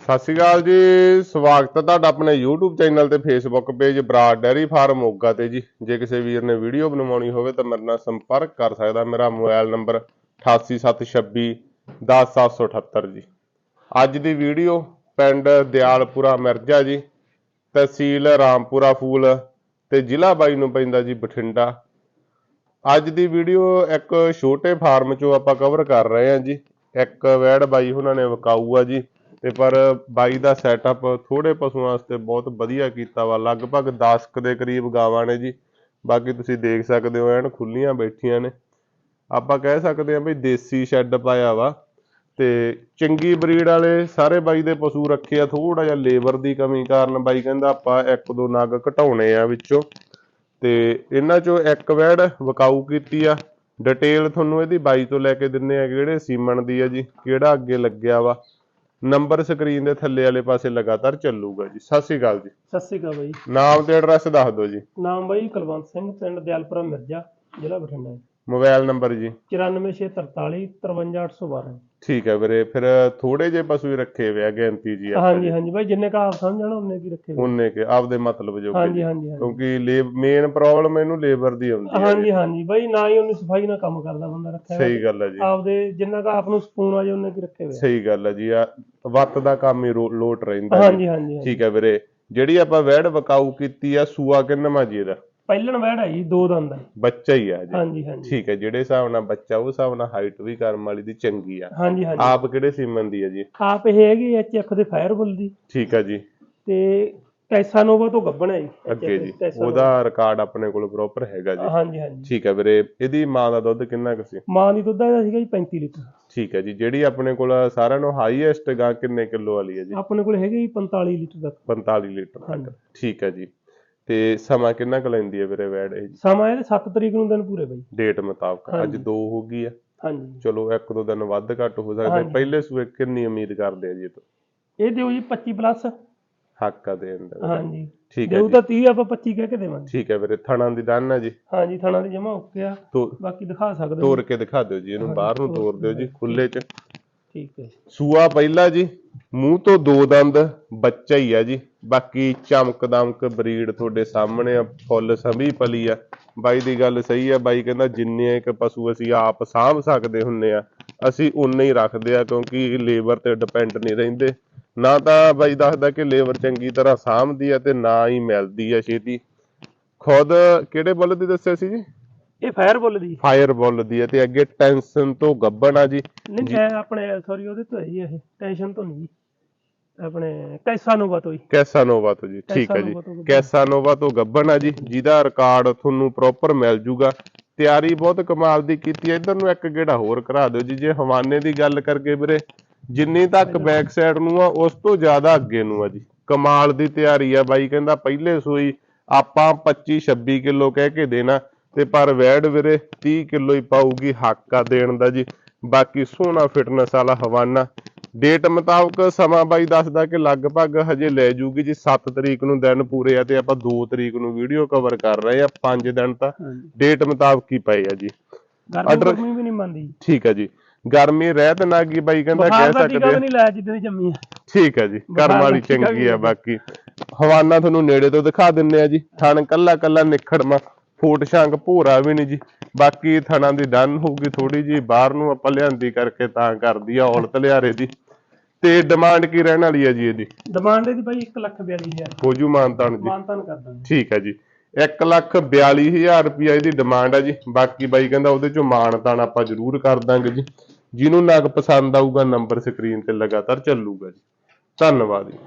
ਸਤਿ ਸ਼੍ਰੀ ਅਕਾਲ ਜੀ, ਸਵਾਗਤ ਹੈ ਤੁਹਾਡਾ ਆਪਣੇ YouTube ਚੈਨਲ ਤੇ Facebook page Brar dairy farm Moga ਤੇ ਜੀ। ਜੇ ਕਿਸੇ ਵੀਰ ਨੇ ਵੀਡੀਓ ਬਣਵਾਉਣੀ ਹੋਵੇ ਤਾਂ ਮੇਰੇ ਨਾਲ ਸੰਪਰਕ ਕਰ ਸਕਦਾ। ਮੇਰਾ ਮੋਬਾਈਲ ਨੰਬਰ 8876 10778 ਜੀ। ਅੱਜ ਦੀ ਵੀਡੀਓ ਪਿੰਡ ਦਿਆਲਪੁਰਾ ਮਿਰਜ਼ਾ ਜੀ, ਤਹਿਸੀਲ ਰਾਮਪੁਰਾ ਫੂਲ ਤੇ ਜ਼ਿਲ੍ਹਾ ਬਾਈ ਨੂੰ ਪੈਂਦਾ ਜੀ ਬਠਿੰਡਾ। ਅੱਜ ਦੀ ਵੀਡੀਓ ਇੱਕ ਛੋਟੇ ਫਾਰਮ ਚੋਂ ਆਪਾਂ ਕਵਰ ਕਰ ਰਹੇ ਹਾਂ ਜੀ। ਇੱਕ ਵੈੜ ਬਾਈ ਉਹਨਾਂ ਨੇ ਵਿਕਾਊ ਆ ਜੀ। ਤੇ ਪਰ ਬਾਈ ਦਾ ਸੈਟਅਪ ਥੋੜੇ ਪਸ਼ੂਆਂ ਵਾਸਤੇ ਬਹੁਤ ਵਧੀਆ ਕੀਤਾ ਵਾ, ਲਗਭਗ 10 ਕੁ ਦੇ ਕਰੀਬ ਗਾਵਾਂ ਨੇ ਜੀ। ਬਾਕੀ ਤੁਸੀਂ ਦੇਖ ਸਕਦੇ ਹੋ, ਐਨ ਖੁੱਲੀਆਂ ਬੈਠੀਆਂ ਨੇ। ਆਪਾਂ ਕਹਿ ਸਕਦੇ ਹਾਂ ਵੀ ਦੇਸੀ ਸ਼ੈੱਡ ਪਾਇਆ ਵਾ ਤੇ ਚੰਗੀ ਬਰੀਡ ਵਾਲੇ ਸਾਰੇ ਬਾਈ ਦੇ ਪਸ਼ੂ ਰੱਖੇ ਆ ਥੋੜਾ ਜਿਹਾ ਲੇਬਰ ਦੀ ਕਮੀ ਕਾਰਨ ਬਾਈ ਕਹਿੰਦਾ ਆਪਾਂ ਇੱਕ ਦੋ ਨਗ ਘਟਾਉਣੇ ਆ ਵਿੱਚੋਂ। ਤੇ ਇਹਨਾਂ ਚੋਂ ਇੱਕ ਵੈੜ ਵਕਾਊ ਕੀਤੀ ਆ। ਡਿਟੇਲ ਤੁਹਾਨੂੰ ਇਹਦੀ ਬਾਈ ਤੋਂ ਲੈ ਕੇ ਦਿੰਨੇ ਆ, ਕਿਹੜੇ ਸੀਮਨ ਦੀ ਆ ਜੀ, ਕਿਹੜਾ ਅੱਗੇ ਲੱਗਿਆ ਵਾ। ਨੰਬਰ ਸਕਰੀਨ ਦੇ ਥੱਲੇ ਵਾਲੇ ਪਾਸੇ ਲਗਾਤਾਰ ਚੱਲੂਗਾ ਜੀ। ਸਤਿ ਸ਼੍ਰੀ ਅਕਾਲ ਜੀ। ਸਤਿ ਸ਼੍ਰੀ ਅਕਾਲ ਬਾਈ। ਨਾਮ ਤੇ ਐਡਰੈਸ ਦੱਸ ਦਿਓ ਜੀ। ਨਾਮ ਬਾਈ ਕੁਲਵੰਤ ਸਿੰਘ ਪਿੰਡ ਦਿਆਲਪੁਰਾ ਮਿਰਜ਼ਾ ਜ਼ਿਲ੍ਹਾ ਬਠਿੰਡਾ ਮੋਬਾਈਲ ਨੰਬਰ ਜੀ 94643 53812 ਠੀਕ ਹੈ ਵੀਰੇ ਫਿਰ ਥੋੜੇ ਜੇ ਪਸ਼ੂ ਹੀ ਰੱਖੇ ਹੋਏ ਆ ਗਿਣਤੀ ਜੀ ਆਪਾਂ ਹਾਂਜੀ ਹਾਂਜੀ ਬਾਈ ਜਿੰਨੇ ਕਾ ਆਪ ਸਮਝਣਾ ਉਹਨੇ ਕੀ ਰੱਖੇ ਹੋਏ। ਉਹਨੇ ਕਿ ਆਪਦੇ ਮਤਲਬ ਜੋ ਹਾਂਜੀ ਹਾਂਜੀ ਹਾਂਜੀ ਕਿਉਂਕਿ ਮੇਨ ਪ੍ਰੋਬਲਮ ਇਹਨੂੰ ਲੇਬਰ ਦੀ ਆਉਂਦੀ ਹੈ ਹਾਂਜੀ ਹਾਂਜੀ ਬਾਈ ਨਾ ਹੀ ਉਹਨੇ ਸਫ਼ਾਈ ਨਾਲ ਕੰਮ ਕਰਦਾ ਬੰਦਾ ਰੱਖਿਆ ਹੋਇਆ। ਸਹੀ ਗੱਲ ਹੈ ਜੀ ਆਪਦੇ ਜਿੰਨਾ ਕਾ ਆਪ ਨੂੰ ਸਕੂਨ ਆ ਜੇ ਉਹਨੇ ਕੀ ਰੱਖੇ ਹੋਏ। ਸਹੀ ਗੱਲ ਹੈ ਜੀ ਆ ਵੱਤ ਦਾ ਕੰਮ ਹੀ ਰੋ- ਲੋਟ ਰਹਿੰਦਾ ਜੀ। ਹਾਂਜੀ ਹਾਂਜੀ ਹਾਂਜੀ। ਠੀਕ ਹੈ ਵੀਰੇ ਜਿਹੜੀ ਆਪਾਂ ਵੈੜ ਵਕਾਊ ਕੀਤੀ ਆ ਸੂਆ ਕਿੰਨਵਾਂ ਜੀ ਇਹਦਾ ਪਹਿਲਣ ਵਹਿੜ ਹੈ ਜੀ ਦੋ ਦੰਦ ਹੈ। ਬੱਚਾ ਹੀ ਆ ਜੀ ਹਾਂਜੀ ਹਾਂਜੀ। ਠੀਕ ਹੈ ਜਿਹੜੇ ਹਿਸਾਬ ਨਾਲ ਬੱਚਾ ਉਹ ਹਿਸਾਬ ਨਾਲ ਹਾਈਟ ਵੀ ਕਰਮ ਵਾਲੀ ਦੀ ਚੰਗੀ ਆ। ਹਾਂਜੀ ਹਾਂਜੀ। ਆਪ ਕਿਹੜੇ ਸੀਮਨ ਦੀ ਆ ਜੀ? ਆਪ ਇਹ ਹੈਗੀ ਐਚ ਐਫ ਦੇ ਫਾਇਰਬੁੱਲ ਦੀ। ਠੀਕ ਹੈ ਜੀ। ਤੇ ਕੈਸਾਨੋਵਾ ਤੋਂ ਗੱਬਣ ਹੈ ਜੀ। ਅੱਗੇ ਜੀ। ਕੈਸਾਨੋਵਾ। ਉਹਦਾ ਰਿਕਾਰਡ ਆਪਣੇ ਕੋਲ ਪ੍ਰੋਪਰ ਹੈਗਾ ਜੀ। ਹਾਂਜੀ ਹਾਂਜੀ। ਠੀਕ ਹੈ ਵੀਰੇ ਇਹਦੀ ਮਾਂ ਦਾ ਦੁੱਧ ਕਿੰਨਾ ਕੁ ਸੀ? ਮਾਂ ਦੀ ਦੁੱਧ ਦਾ ਸੀਗਾ ਜੀ 35 ਲੀਟਰ। ਠੀਕ ਹੈ ਜੀ ਜਿਹੜੀ ਆਪਣੇ ਕੋਲ ਸਾਰਿਆਂ ਨੂੰ ਹਾਈਐਸਟ ਗਾਂ ਕਿੰਨੇ ਕਿਲੋ ਵਾਲੀ ਹੈ ਜੀ? ਆਪਣੇ ਕੋਲ ਹੈਗੇ ਜੀ 45 ਲੀਟਰ ਤੱਕ। 45 ਲੀਟਰ ਹਾਂਜੀ। ਠੀਕ ਹੈ ਜੀ। ਤੇ ਸਮਾਂ ਕਿੰਨਾ ਕੁ ਲੈਂਦੀ ਹੈ ਵੀਰੇ ਵੈੜ ਇਹ? ਸਮਾਂ ਇਹਦੇ 7 ਤਰੀਕ ਨੂੰ ਦਿਨ ਪੂਰੇ ਬਈ। ਡੇਟ ਮੁਤਾਬਕ। ਅੱਜ ਹਾਂਜੀ। 2 ਹੋ ਗਈ ਆ। ਹਾਂਜੀ। ਚਲੋ ਇੱਕ ਦੋ ਦਿਨ ਵੱਧ ਘੱਟ ਹੋ ਸਕਦੇ। ਪਹਿਲੇ ਸੂਏ ਕਿੰਨੀ ਉਮੀਦ ਕਰਦੇ ਆ ਜੀ ਤੋਂ? ਇਹ ਦਿਓ ਜੀ 25 ਪਲੱਸ ਹੱਕ ਆ ਦੇਣ ਦਾ। ਹਾਂਜੀ। ਠੀਕ ਹੈ ਜੀ। ਤਾਂ 30 ਆਪਾਂ 25 ਕਹਿ ਕੇ ਦੇਵਾਂਗੇ। ਠੀਕ ਹੈ ਵੀਰੇ ਥਣਾ ਦੀ ਡਨ ਹੈ ਜੀ। ਹਾਂਜੀ ਥਾਣਾ ਦੇ ਜਮਾ ਓਕੇ ਆ। ਬਾਕੀ ਦਿਖਾ ਸਕਦੇ ਤੋੜ ਕੇ ਦਿਖਾ ਦਿਓ ਜੀ ਇਹਨੂੰ ਬਾਹਰ ਨੂੰ ਤੋੜ ਦਿਓ ਜੀ ਖੁੱਲੇ ਚ। ਠੀਕ ਹੈ ਸੂਆ ਪਹਿਲਾ ਜੀ ਮੂੰਹ ਤੋਂ ਦੋ ਦੰਦ ਬੱਚਾ ਹੀ ਆ ਜੀ। ਬਾਕੀ ਚਮਕ ਦਮਕ ਬਰੀਡ ਤੁਹਾਡੇ ਸਾਹਮਣੇ ਆ ਫੁੱਲ ਸੰਭੀ ਪਲੀ ਆ। ਬਾਈ ਦੀ ਗੱਲ ਸਹੀ ਆ ਬਾਈ ਕਹਿੰਦਾ ਜਿੰਨੇ ਇੱਕ ਪਸ਼ੂ ਅਸੀਂ ਆਪ ਸਾਂਭ ਸਕਦੇ ਹੁੰਨੇ ਆ ਅਸੀਂ ਉਨੇ ਹੀ ਰੱਖਦੇ ਆ ਕਿਉਂਕਿ ਲੇਬਰ ਤੇ ਡਿਪੈਂਡ ਨਹੀਂ ਰਹਿੰਦੇ। ਨਾ ਤਾਂ ਬਾਈ ਦੱਸਦਾ ਕਿ ਲੇਬਰ ਚੰਗੀ ਤਰ੍ਹਾਂ ਸਾਂਭਦੀ ਆ ਤੇ ਨਾ ਹੀ ਮਿਲਦੀ ਆ ਛੇਤੀ। ਖੁਦ ਕਿਹੜੇ ਬੁੱਲ ਦੀ ਦੱਸਿਆ ਸੀ ਜੀ? ਇਹ ਫਾਇਰਬੁੱਲ ਦੀ। ਫਾਇਰ ਬੁੱਲ ਦੀ ਆ ਤੇ ਅੱਗੇ ਟੈਂਸ਼ਨ ਤੋਂ ਗੱਬਣ ਆ ਜੀ। ਨਹੀਂ ਆਪਣੇ ਸੌਰੀ ਉਹਦੇ ਤੋਂ ਹੈ ਇਹ। ਟੈਨਸ਼ਨ ਤੋਂ ਨਹੀਂ। ਜੀ ਆਪਣੇ ਕੈਸਾਨੋਵਾ ਤੋਂ ਹੀ ਕੈਸਾਨੋਵਾ ਤੋਂ ਜੀ ਠੀਕ ਹੈ ਜੀ। ਕੈਸਾਨੋਵਾ ਤੋਂ ਗੱਭਣ। ਕੈਸਾਨੋਵਾ ਤੋਂ ਗੱਬਣ ਆ ਜੀ ਜਿਹਦਾ ਰਿਕਾਰਡ ਤੁਹਾਨੂੰ ਪ੍ਰੋਪਰ ਮਿਲ ਜੂਗਾ। ਤਿਆਰੀ ਬਹੁਤ ਕਮਾਲ ਦੀ ਕੀਤੀ ਹੈ। ਇਧਰ ਨੂੰ ਇੱਕ ਗੇੜਾ ਹੋਰ ਕਰਾ ਦਿਓ ਜੀ ਜੇ ਹਵਾਨੇ ਦੀ ਗੱਲ ਕਰਕੇ ਵੀਰੇ। ਜਿੰਨੀ ਤੱਕ ਬੈਕ ਸਾਈਡ ਨੂੰ ਆ ਉਸ ਤੋਂ ਜ਼ਿਆਦਾ ਅੱਗੇ ਨੂੰ ਆ ਜੀ। ਕਮਾਲ ਦੀ ਤਿਆਰੀ ਆ ਬਾਈ ਕਹਿੰਦਾ ਪਹਿਲੇ ਸੂਈ ਆਪਾਂ 25 26 ਕਿਲੋ ਕਹਿ ਕੇ ਦੇਣਾ ਤੇ ਪਰ ਵੈੜ ਵੀਰੇ 30 ਕਿਲੋ ਹੀ ਪਾਊਗੀ ਹੱਕ ਆ ਦੇਣ ਦਾ ਜੀ। ਬਾਕੀ ਸੋਹਣਾ ਫਿਟਨੈਸ ਵਾਲਾ ਹਵਾਨਾ। ਡੇਟ ਮੁਤਾਬਕ ਸਮਾਂ ਬਾਈ ਦੱਸਦਾ ਕਿ ਲਗਭਗ ਹਜੇ ਲੈ ਜੂਗੀ ਜੀ 7 ਤਰੀਕ ਨੂੰ ਦਿਨ ਪੂਰੇ ਆ ਤੇ ਆਪਾਂ 2 ਤਰੀਕ ਨੂੰ ਵੀਡੀਓ ਕਵਰ ਕਰ ਰਹੇ ਆ 5 ਦਿਨ ਤਾਂ ਡੇਟ ਮੁਤਾਬਕ ਹੀ ਪਏ ਆ ਜੀ। ਗਰਮੀ ਵੀ ਨਹੀਂ ਮੰਨਦੀ। ਠੀਕ ਹੈ ਜੀ। ਗਰਮੀ ਰਹਿਤ ਨਾ ਗਈ ਬਾਈ ਕਹਿੰਦਾ ਕਹਿ ਸਕਦੇ ਵੀ ਆ। ਨਹੀਂ ਲਾਇਆ ਜਿੱਦਾਂ ਦੀ ਜੰਮੀ ਆ। ਠੀਕ ਹੈ ਜੀ ਕਰਮ ਵਾਲੀ ਚੰਗੀ ਆ ਬਾਕੀ। ਹਵਾਨਾ ਤੁਹਾਨੂੰ ਨੇੜੇ ਤੋਂ ਦਿਖਾ ਦਿੰਨੇ ਆ ਜੀ ਥਣ ਕੱਲਾ ਕੱਲਾ ਨਿਖੜਮਾ ਫੋਟ ਸ਼ੰਗ ਭੂਰਾ ਵੀ ਨਹੀਂ ਜੀ। ਬਾਕੀ ਥਣਾਂ ਦੀ ਡਨ ਹੋਊਗੀ ਥੋੜੀ ਜੀ ਬਾਹਰ ਨੂੰ ਆਪਾਂ ਲਿਆਂਦੀ ਕਰਕੇ ਤਾਂ ਕਰਦੀ ਆ ਔਲਤ ਲਿਆਰੇ ਦੀ। ਤੇ ਡਿਮਾਂਡ ਕੀ ਰਹਿਣ ਵਾਲੀ ਆ ਜੀ ਇਹਦੀ? ਡਿਮਾਂਡ ਇਹਦੀ ਬਾਈ 1 ਲੱਖ 42000 ਹੋਜੂ ਮਾਨਤਾਨ ਜੀ ਮਾਨਤਾਨ ਕਰ ਦਾਂਗੇ। ਠੀਕ ਹੈ ਜੀ। 1 ਲੱਖ 42000 ਰੁਪਇਆ ਇਹਦੀ ਡਿਮਾਂਡ ਹੈ ਜੀ। ਬਾਕੀ ਬਾਈ ਕਹਿੰਦਾ ਉਹਦੇ ਚੋਂ ਮਾਨਤਾਨ ਆਪਾਂ ਜ਼ਰੂਰ ਕਰ ਦਾਂਗੇ ਜੀ। ਜਿਹਨੂੰ ਨਗ ਪਸੰਦ ਆਊਗਾ ਨੰਬਰ ਸਕਰੀਨ ਤੇ ਲਗਾਤਾਰ ਚੱਲੂਗਾ ਜੀ। ਧੰਨਵਾਦ ਜੀ।